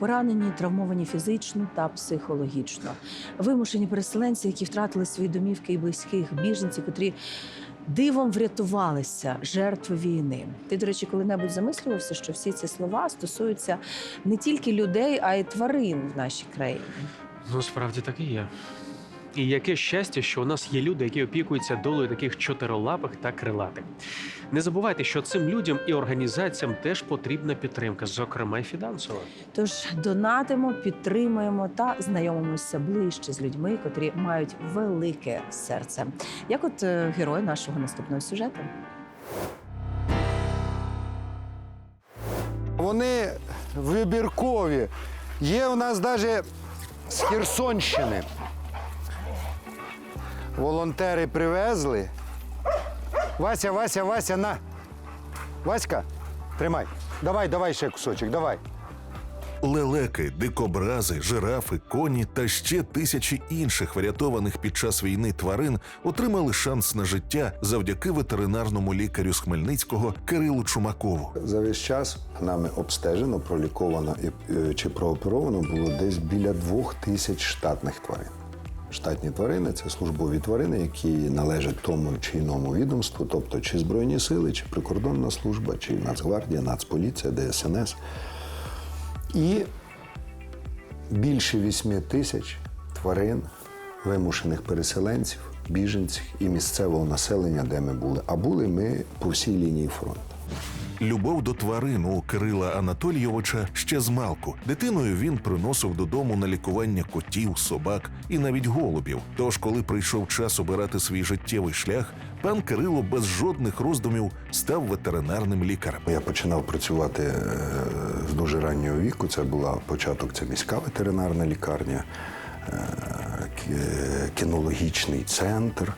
поранені, травмовані фізично та психологічно, вимушені переселенці, які втратили свої домівки і близьких, біженці, котрі дивом врятувалися, жертви війни. Ти, до речі, коли-небудь замислювався, що всі ці слова стосуються не тільки людей, а й тварин в нашій країні. Ну, справді так і є. І яке щастя, що у нас є люди, які опікуються долею таких чотирилапих та крилатих. Не забувайте, що цим людям і організаціям теж потрібна підтримка, зокрема й фінансова. Тож донатимо, підтримуємо та знайомимося ближче з людьми, котрі мають велике серце, як от е, герой нашого наступного сюжету. Вони вибіркові. Є у нас навіть з Херсонщини. Волонтери привезли. Вася, Вася, Вася, на. Васька, тримай. Давай, давай ще кусочок, давай. Лелеки, дикобрази, жирафи, коні та ще тисячі інших врятованих під час війни тварин отримали шанс на життя завдяки ветеринарному лікарю з Хмельницького Кирилу Чумакову. За весь час нами обстежено, проліковано і, е, чи прооперовано було десь біля двох тисяч штатних тварин. Штатні тварини це службові тварини, які належать тому чи іному відомству, тобто чи Збройні сили, чи прикордонна служба, чи Нацгвардія, Нацполіція, ДСНС. І більше 8 тисяч тварин, вимушених переселенців, біженців і місцевого населення, де ми були. А були ми по всій лінії фронту. Любов до тварин у Кирила Анатолійовича ще з малку. Дитиною він приносив додому на лікування котів, собак і навіть голубів. Тож, коли прийшов час обирати свій життєвий шлях, пан Кирило без жодних роздумів став ветеринарним лікарем. Я починав працювати е, з дуже раннього віку. Це була початок, це міська ветеринарна лікарня, е, кінологічний центр.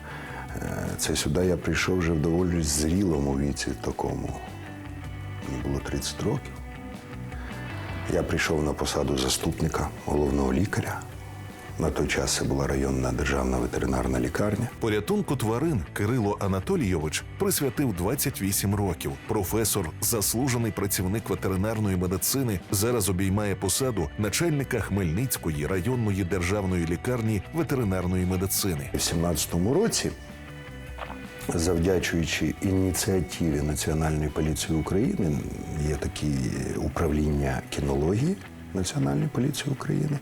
Е, Це сюди я прийшов вже в доволі зрілому віці такому. Мені було 30 років. Я прийшов на посаду заступника головного лікаря. На той час це була районна державна ветеринарна лікарня. Порятунку тварин Кирило Анатолійович присвятив 28 років. Професор, заслужений працівник ветеринарної медицини, зараз обіймає посаду начальника Хмельницької районної державної лікарні ветеринарної медицини. У 17-му році, завдячуючи ініціативі Національної поліції України, є такі управління кінології Національної поліції України.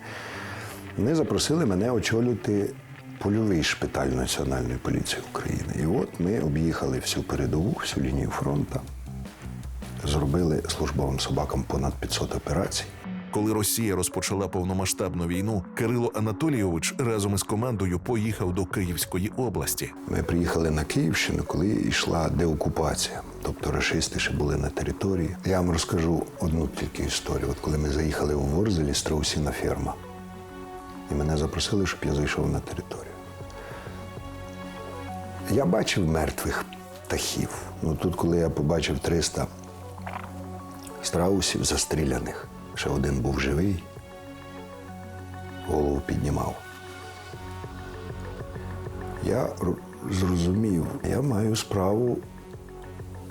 Вони запросили мене очолювати польовий шпиталь Національної поліції України. І от ми об'їхали всю передову, всю лінію фронту, зробили службовим собакам понад 500 операцій. Коли Росія розпочала повномасштабну війну, Кирило Анатолійович разом із командою поїхав до Київської області. Ми приїхали на Київщину, коли йшла деокупація. Тобто рашисти ще були на території. Я вам розкажу одну тільки історію. От коли ми заїхали в Ворзелі, страусіна ферма. І мене запросили, щоб я зайшов на територію. Я бачив мертвих птахів. Ну тут, коли я побачив 300 страусів застріляних, ще один був живий, голову піднімав. Я зрозумів, я маю справу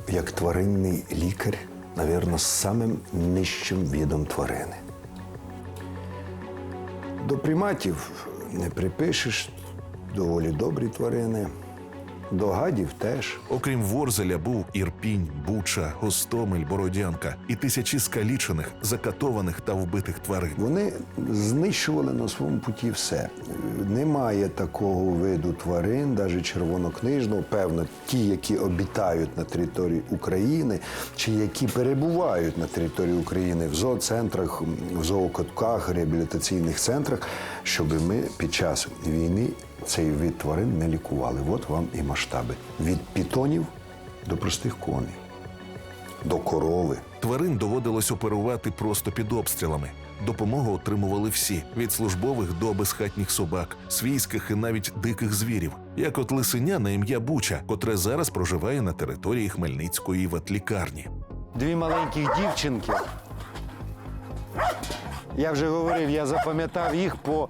як тваринний лікар, навірно, з самим нижчим видом тварини. До приматів не припишеш, доволі добрі тварини. До гадів теж. Окрім Ворзеля, був Ірпінь, Буча, Гостомель, Бородянка і тисячі скалічених, закатованих та вбитих тварин. Вони знищували на своєму путі все. Немає такого виду тварин, навіть червонокнижного, певно, ті, які обітають на території України, чи які перебувають на території України в зооцентрах, в зоокотках, реабілітаційних центрах, щоб ми під час війни цей вид тварин не лікували. От вам і масштаби. Від пітонів до простих коней, до корови. Тварин доводилось оперувати просто під обстрілами. Допомогу отримували всі від службових до безхатніх собак, свійських і навіть диких звірів, як от лисеня на ім'я Буча, котре зараз проживає на території Хмельницької ветлікарні. Дві маленьких дівчинки. Я вже говорив, я запам'ятав їх по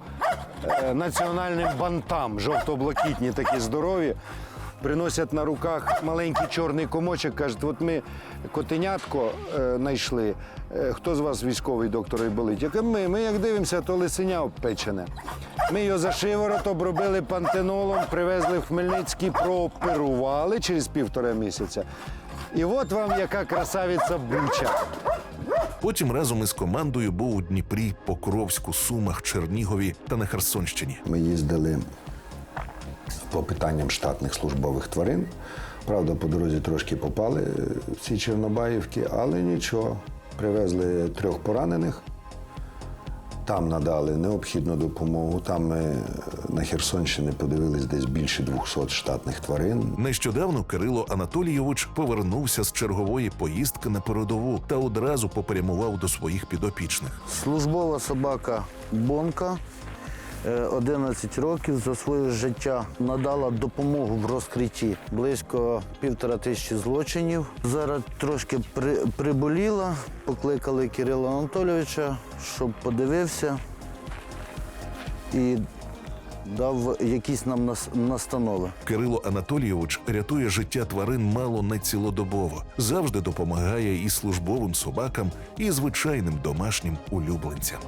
національним бантам, жовто-блакитні такі здорові. приносять на руках маленький чорний комочок, кажуть, от ми котенятко е, знайшли. Е, Хто з вас військовий доктор і болить? Яке ми? Ми як дивимося, то лисеня обпечене. Ми його за шиворот обробили пантенолом, привезли в Хмельницький, прооперували через півтора місяця. І от вам яка красавиця буча. Потім разом із командою був у Дніпрі, Покровську, Сумах, Чернігові та на Херсонщині. Ми їздили по питанням штатних службових тварин. Правда, по дорозі трошки попали е, ці Чорнобаївки, але нічого. Привезли трьох поранених. Там надали необхідну допомогу. Там ми е, на Херсонщині подивились десь більше 200 штатних тварин. Нещодавно Кирило Анатолійович повернувся з чергової поїздки на передову та одразу попрямував до своїх підопічних. Службова собака Бонка. Е, 11 років за своє життя надала допомогу в розкритті близько півтора тисячі злочинів. Зараз трошки при, приболіла, покликали Кирила Анатолійовича, щоб подивився і дав якісь нам нас- настанови. Кирило Анатолійович рятує життя тварин мало не цілодобово, завжди допомагає і службовим собакам, і звичайним домашнім улюбленцям.